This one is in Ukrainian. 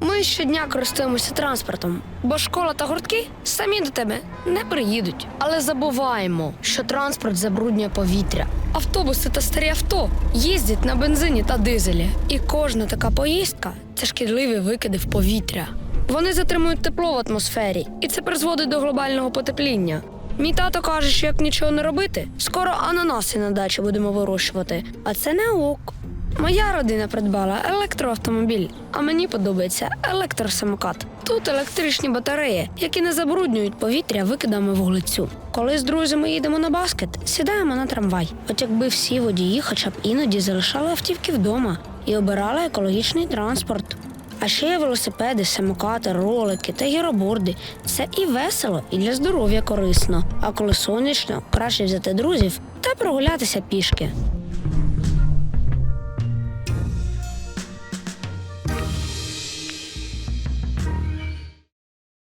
Ми щодня користуємося транспортом, бо школа та гуртки самі до тебе не приїдуть. Але забуваємо, що транспорт забруднює повітря. Автобуси та старі авто їздять на бензині та дизелі. І кожна така поїздка це шкідливі викиди в повітря. Вони затримують тепло в атмосфері, і це призводить до глобального потепління. Мій тато каже, що як нічого не робити, скоро ананаси на дачі будемо вирощувати, а це не ок. Моя родина придбала електроавтомобіль, а мені подобається електросамокат. Тут електричні батареї, які не забруднюють повітря викидами вуглецю. Коли з друзями їдемо на баскет, сідаємо на трамвай. От якби всі водії хоча б іноді залишали автівки вдома і обирали екологічний транспорт. А ще є велосипеди, самокати, ролики та гіроборди. Це і весело, і для здоров'я корисно. А коли сонячно, краще взяти друзів та прогулятися пішки.